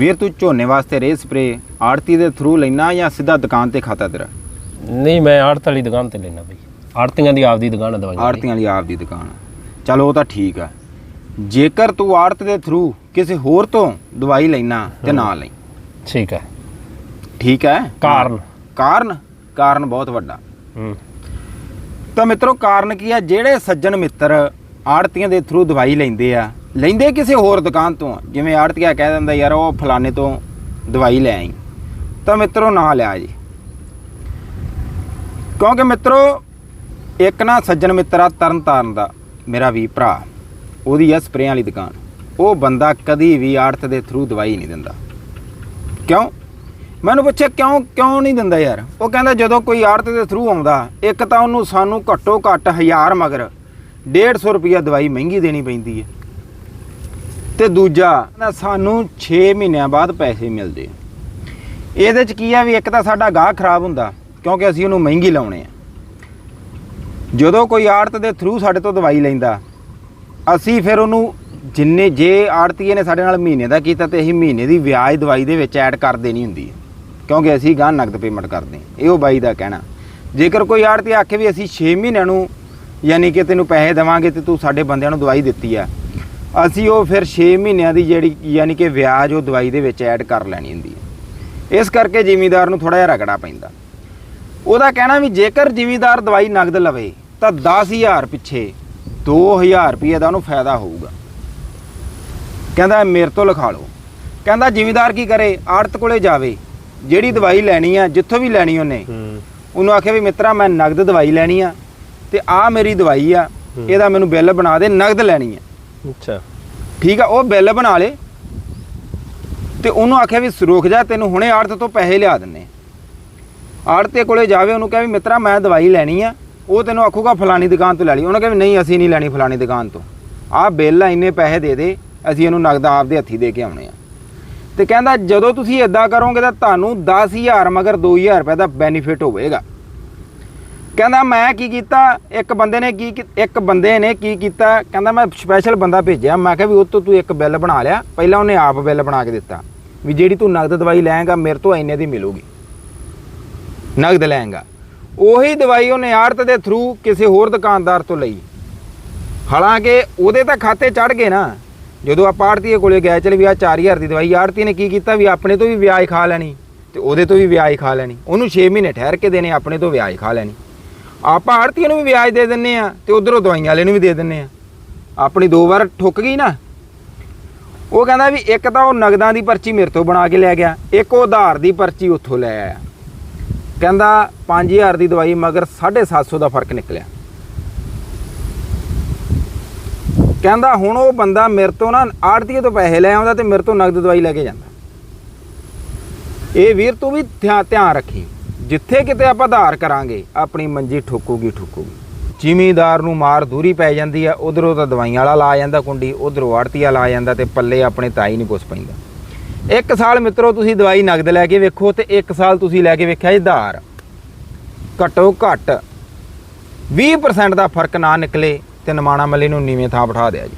ਵੀਰ ਤੂੰ ਝੋਨੇ ਵਾਸਤੇ ਰੇ ਸਪਰੇ ਆੜਤੀ ਦੇ ਥਰੂ ਲੈਣਾ ਜਾਂ ਸਿੱਧਾ ਦੁਕਾਨ ਤੇ ਖਾਤਾ ਤੇਰਾ? ਨਹੀਂ ਮੈਂ ਆੜਤ ਵਾਲੀ ਦੁਕਾਨ ਤੇ ਲੈਣਾ ਬਈ। ਆੜਤੀਆਂ ਦੀ ਆਪਦੀ ਦੁਕਾਨ ਹੈ ਦਵਾਈਆਂ ਆੜਤੀਆਂ ਵਾਲੀ ਆਪ ਦੀ ਦੁਕਾਨ ਚਲ ਉਹ ਤਾਂ ਠੀਕ ਆ। ਜੇਕਰ ਤੂੰ ਆੜਤ ਦੇ ਥਰੂ ਕਿਸੇ ਹੋਰ ਤੋਂ ਦਵਾਈ ਲੈਣਾ ਤੇ ਨਾ ਲਈ। ਠੀਕ ਹੈ ਠੀਕ ਹੈ ਕਾਰਨ। ਕਾਰਨ? ਕਾਰਨ ਬਹੁਤ ਵੱਡਾ। ਹੂੰ। ਤਾਂ ਮਿੱਤਰੋ ਕਾਰਨ ਕੀ ਆ? ਜਿਹੜੇ ਸੱਜਣ ਮਿੱਤਰ ਆੜਤੀਆਂ ਦੇ ਥਰੂ ਦਵਾਈ ਲੈਂਦੇ ਆ ਲੈਂਦੇ ਕਿਸੇ ਹੋਰ ਦੁਕਾਨ ਤੋਂ? ਆ। ਜਿਵੇਂ ਆੜਤੀਆ ਕਹਿ ਦਿੰਦਾ, ਯਾਰ, ਉਹ ਫਲਾਣੇ ਤੋਂ ਦਵਾਈ ਲੈ ਆਈ। ਤਾਂ ਮਿੱਤਰੋ ਨਾ ਲਿਆ ਜੀ। ਕਿਉਂਕਿ ਮਿੱਤਰੋ, ਇੱਕ ਨਾ ਸੱਜਣ ਮਿੱਤਰਾ ਤਰਨ ਤਾਰਨ ਦਾ, ਮੇਰਾ ਵੀ ਭਰਾ। ਉਹਦੀ ਆ ਸਪਰੇਆਂ ਵਾਲੀ ਦੁਕਾਨ। ਉਹ ਬੰਦਾ ਕਦੀ ਵੀ ਆੜਤ ਦੇ ਥਰੂ ਦਵਾਈ ਨਹੀਂ ਦਿੰਦਾ। ਕਿਉਂ? ਮੈਨੂੰ ਪੁੱਛਿਆ, ਕਿਉਂ ਕਿਉਂ ਨਹੀਂ ਦਿੰਦਾ ਯਾਰ? ਉਹ ਕਹਿੰਦਾ, ਜਦੋਂ ਕੋਈ ਆੜਤ ਦੇ ਥਰੂ ਆਉਂਦਾ, ਇੱਕ ਤਾਂ ਉਹਨੂੰ ਸਾਨੂੰ ਘੱਟੋ ਘੱਟ 1000 ਮਗਰ 150 ਰੁਪਿਆ ਦਵਾਈ ਮਹਿੰਗੀ ਦੇਣੀ ਪੈਂਦੀ ਹੈ। ਤੇ ਦੂਜਾ, ਨਾ ਸਾਨੂੰ 6 ਮਹੀਨਿਆਂ ਬਾਅਦ ਪੈਸੇ ਮਿਲਦੇ ਇਹਦੇ ਚ ਕੀ ਆ ਵੀ ਇੱਕ ਤਾਂ ਸਾਡਾ ਗਾਹ ਖਰਾਬ ਹੁੰਦਾ, ਕਿਉਂਕਿ ਅਸੀਂ ਉਹਨੂੰ ਮਹਿੰਗੀ ਲਾਉਣੇ ਆ। ਜਦੋਂ ਕੋਈ ਆੜਤ ਦੇ ਥਰੂ ਸਾਡੇ ਤੋਂ ਦਵਾਈ ਲੈਂਦਾ, ਅਸੀਂ ਫਿਰ ਉਹਨੂੰ ਜਿੰਨੇ ਜੇ ਆੜਤੀਏ ਨੇ ਸਾਡੇ ਨਾਲ ਮਹੀਨੇ ਦਾ ਕੀਤਾ ਤੇ ਅਸੀਂ ਮਹੀਨੇ ਦੀ ਵਿਆਜ ਦਵਾਈ ਦੇ ਵਿੱਚ ਐਡ ਕਰ ਦੇਣੀ ਹੁੰਦੀ ਹੈ ਕਿਉਂਕਿ ਅਸੀਂ ਗਾਂ ਨਗਦ ਪੇਮੈਂਟ ਕਰਦੇ ਹਾਂ ਇਹ ਉਹ ਬਾਈ ਦਾ ਕਹਿਣਾ। ਜੇਕਰ ਕੋਈ ਆੜਤੀ ਆਖੇ ਵੀ ਅਸੀਂ 6 ਮਹੀਨਿਆਂ ਨੂੰ ਯਾਨੀ ਕਿ ਤੈਨੂੰ ਪੈਸੇ ਦੇਵਾਂਗੇ ਤੇ ਤੂੰ ਸਾਡੇ ਬੰਦਿਆਂ ਨੂੰ ਦਵਾਈ ਦਿੱਤੀ ਆ ਅਸੀਂ ਉਹ ਫਿਰ 6 ਮਹੀਨਿਆਂ ਦੀ ਜਿਹੜੀ ਯਾਨੀ ਕਿ ਵਿਆਜ ਉਹ ਦਵਾਈ ਦੇ ਵਿੱਚ ਐਡ ਕਰ ਲੈਣੀ ਹੁੰਦੀ ਹੈ। ਇਸ ਕਰਕੇ ਜ਼ਿਮੀਦਾਰ ਨੂੰ ਥੋੜਾ ਜਿਹਾ ਰਗੜਾ ਪੈਂਦਾ। ਉਹਦਾ ਕਹਿਣਾ ਵੀ ਜੇਕਰ ਜ਼ਿਮੀਦਾਰ ਦਵਾਈ ਨਗਦ ਲਵੇ ਤਾਂ 10000 ਪਿੱਛੇ 2000 ਰੁਪਏ ਦਾ ਉਹਨੂੰ ਫਾਇਦਾ ਹੋਊਗਾ। ਕਹਿੰਦਾ ਮੇਰੇ ਤੋਂ ਲਿਖਾ ਲਓ। ਕਹਿੰਦਾ ਜ਼ਿਮੀਦਾਰ ਕੀ ਕਰੇ? ਆੜਤ ਕੋਲੇ ਜਾਵੇ। ਜਿਹੜੀ ਦਵਾਈ ਲੈਣੀ ਆ ਜਿੱਥੋਂ ਵੀ ਲੈਣੀ ਉਹਨੇ ਉਹਨੂੰ ਆਖੇ ਵੀ ਮਿੱਤਰਾ ਮੈਂ ਨਗਦ ਦਵਾਈ ਲੈਣੀ ਆ ਤੇ ਆ ਮੇਰੀ ਦਵਾਈ ਆ। ਇਹਦਾ ਮੈਨੂੰ ਬਿੱਲ ਬਣਾ ਦੇ ਨਗਦ ਲੈਣੀ ਆ। ਅੱਛਾ। ਠੀਕ ਆ, ਉਹ ਬਿੱਲ ਬਣਾ ਲੇ। ਤੇ ਉਹਨੂੰ ਆਖਿਆ ਵੀ ਰੁਕ ਜਾ, ਤੈਨੂੰ ਹੁਣੇ ਆੜਤ ਤੋਂ ਪੈਸੇ ਲਿਆ ਦਿੰਨੇ। ਆੜਤੇ ਕੋਲੇ ਜਾਵੇ, ਉਹਨੂੰ ਕਹੇ ਵੀ ਮਿੱਤਰਾ, ਮੈਂ ਦਵਾਈ ਲੈਣੀ ਆ। ਉਹ ਤੈਨੂੰ ਆਖੂਗਾ ਫਲਾਣੀ ਦੁਕਾਨ ਤੋਂ ਲੈ ਲਈ। ਉਹਨੇ ਕਹੇ ਵੀ ਨਹੀਂ, ਅਸੀਂ ਨਹੀਂ ਲੈਣੀ ਫਲਾਣੀ ਦੁਕਾਨ ਤੋਂ। ਆਹ ਬਿੱਲ ਆ, ਇੰਨੇ ਪੈਸੇ ਦੇ ਦੇ, ਅਸੀਂ ਇਹਨੂੰ ਨਗਦ ਆਪਦੇ ਹੱਥੀ ਦੇ ਕੇ ਆਉਣੇ ਆ। ਤੇ ਕਹਿੰਦਾ, ਜਦੋਂ ਤੁਸੀਂ ਇਦਾਂ ਕਰੋਗੇ ਤਾਂ ਤੁਹਾਨੂੰ 10000 ਮਗਰ 2000 ਰੁਪਏ ਦਾ ਬੈਨੀਫਿਟ ਹੋਵੇਗਾ। ਕਹਿੰਦਾ ਮੈਂ ਕੀ ਕੀਤਾ? ਇੱਕ ਬੰਦੇ ਨੇ ਕੀ ਇੱਕ ਬੰਦੇ ਨੇ ਕੀ ਕੀਤਾ? ਕਹਿੰਦਾ ਮੈਂ ਸਪੈਸ਼ਲ ਬੰਦਾ ਭੇਜਿਆ। ਮੈਂ ਕਿਹਾ ਵੀ ਉਹ ਤੋਂ ਤੂੰ ਇੱਕ ਬਿੱਲ ਬਣਾ ਲਿਆ। ਪਹਿਲਾਂ ਉਹਨੇ ਆਪ ਬਿੱਲ ਬਣਾ ਕੇ ਦਿੱਤਾ। ਵੀ ਜਿਹੜੀ ਤੂੰ ਨਗਦ ਦਵਾਈ ਲੈਂਗਾ ਮੇਰੇ ਤੋਂ ਇੰਨੇ ਦੀ ਮਿਲੂਗੀ। ਨਗਦ ਲੈਂਗਾ ਉਹੀ ਦਵਾਈ ਉਹਨੇ ਆੜਤ ਦੇ ਥਰੂ ਕਿਸੇ ਹੋਰ ਦੁਕਾਨਦਾਰ ਤੋਂ ਲਈ। ਹਾਲਾਂਕਿ ਉਹਦੇ ਤਾਂ ਖਾਤੇ ਚੜ ਗਏ ਨਾ। ਜਦੋਂ ਆਪਾਂ ਆੜਤੀਏ ਕੋਲੇ ਗਏ, ਚਲ ਵੀ ਆ 4000 ਦੀ ਦਵਾਈ ਆੜਤੀ ਨੇ ਕੀ ਕੀਤਾ? ਵੀ ਆਪਣੇ ਤੋਂ ਵੀ ਵਿਆਜ ਖਾ ਲੈਣੀ ਤੇ ਉਹਦੇ ਤੋਂ ਵੀ ਵਿਆਜ ਖਾ ਲੈਣੀ। ਉਹਨੂੰ 6 ਮਹੀਨੇ ਠਹਿਰ ਕੇ ਦੇਣੇ, ਆਪਣੇ ਤੋਂ ਵਿਆਜ ਖਾ ਲੈਣੀ। ਆਪਾਂ ਆੜਤੀਆਂ ਨੂੰ ਵੀ ਵਿਆਜ ਦੇ ਦਿੰਨੇ ਆ ਤੇ ਉਧਰੋਂ ਦਵਾਈਆਂ ਵਾਲੇ ਨੂੰ ਵੀ ਦੇ ਦਿੰਨੇ ਆ। ਆਪਣੀ ਦੋ ਵਾਰ ਠੁੱਕ ਗਈ ਨਾ। ਉਹ ਕਹਿੰਦਾ ਵੀ ਇੱਕ ਤਾਂ ਉਹ ਨਗਦਾਂ ਦੀ ਪਰਚੀ ਮੇਰੇ ਤੋਂ ਬਣਾ ਕੇ ਲੈ ਗਿਆ, ਇੱਕ ਉਹ ਉਧਾਰ ਦੀ ਪਰਚੀ ਉੱਥੋਂ ਲੈ ਆਇਆ। ਕਹਿੰਦਾ 5000 ਦੀ ਦਵਾਈ ਮਗਰ 750 ਦਾ ਫ਼ਰਕ ਨਿਕਲਿਆ। ਕਹਿੰਦਾ ਹੁਣ ਉਹ ਬੰਦਾ ਮੇਰੇ ਤੋਂ ਨਾ ਆੜਤੀਏ ਤੋਂ ਪੈਸੇ ਲੈ ਆਉਂਦਾ ਤੇ ਮੇਰੇ ਤੋਂ ਨਗਦ ਦਵਾਈ ਲੈ ਕੇ ਜਾਂਦਾ। ਇਹ ਵੀਰ ਤੂੰ ਵੀ ਧਿਆ- ਧਿਆਨ ਰੱਖੀ। ਜਿੱਥੇ ਕਿਤੇ ਆਪਾਂ ਆਧਾਰ ਕਰਾਂਗੇ, ਆਪਣੀ ਮੰਜੀ ਠੋਕੂਗੀ ਠੋਕੂਗੀ। ਜ਼ਿਮੀਦਾਰ ਨੂੰ ਮਾਰ ਦੂਰੀ ਪੈ ਜਾਂਦੀ ਆ, ਉਧਰੋਂ ਤਾਂ ਦਵਾਈਆਂ ਵਾਲਾ ਲਾ ਜਾਂਦਾ ਕੁੰਡੀ, ਉਧਰੋਂ ਆੜਤੀਆ ਲਾ ਜਾਂਦਾ ਤੇ ਪੱਲੇ ਆਪਣੇ ਤਾਈ ਨਹੀਂ ਕੁਛ ਪੈਂਦਾ। ਇੱਕ ਸਾਲ ਮਿੱਤਰੋ, ਤੁਸੀਂ ਦਵਾਈ ਨਗਦ ਲੈ ਕੇ ਵੇਖੋ ਤੇ ਇੱਕ ਸਾਲ ਤੁਸੀਂ ਲੈ ਕੇ ਵੇਖਿਆ ਜੀ ਆਧਾਰ ਘੱਟੋ ਘੱਟ 20% ਦਾ ਫ਼ਰਕ ਨਾ ਨਿਕਲੇ ਤੇ ਨਮਾਣਾ ਮੱਲੇ ਨੂੰ ਨੀਵੇਂ ਥਾਂ ਬਿਠਾ ਦਿਆ ਜੀ।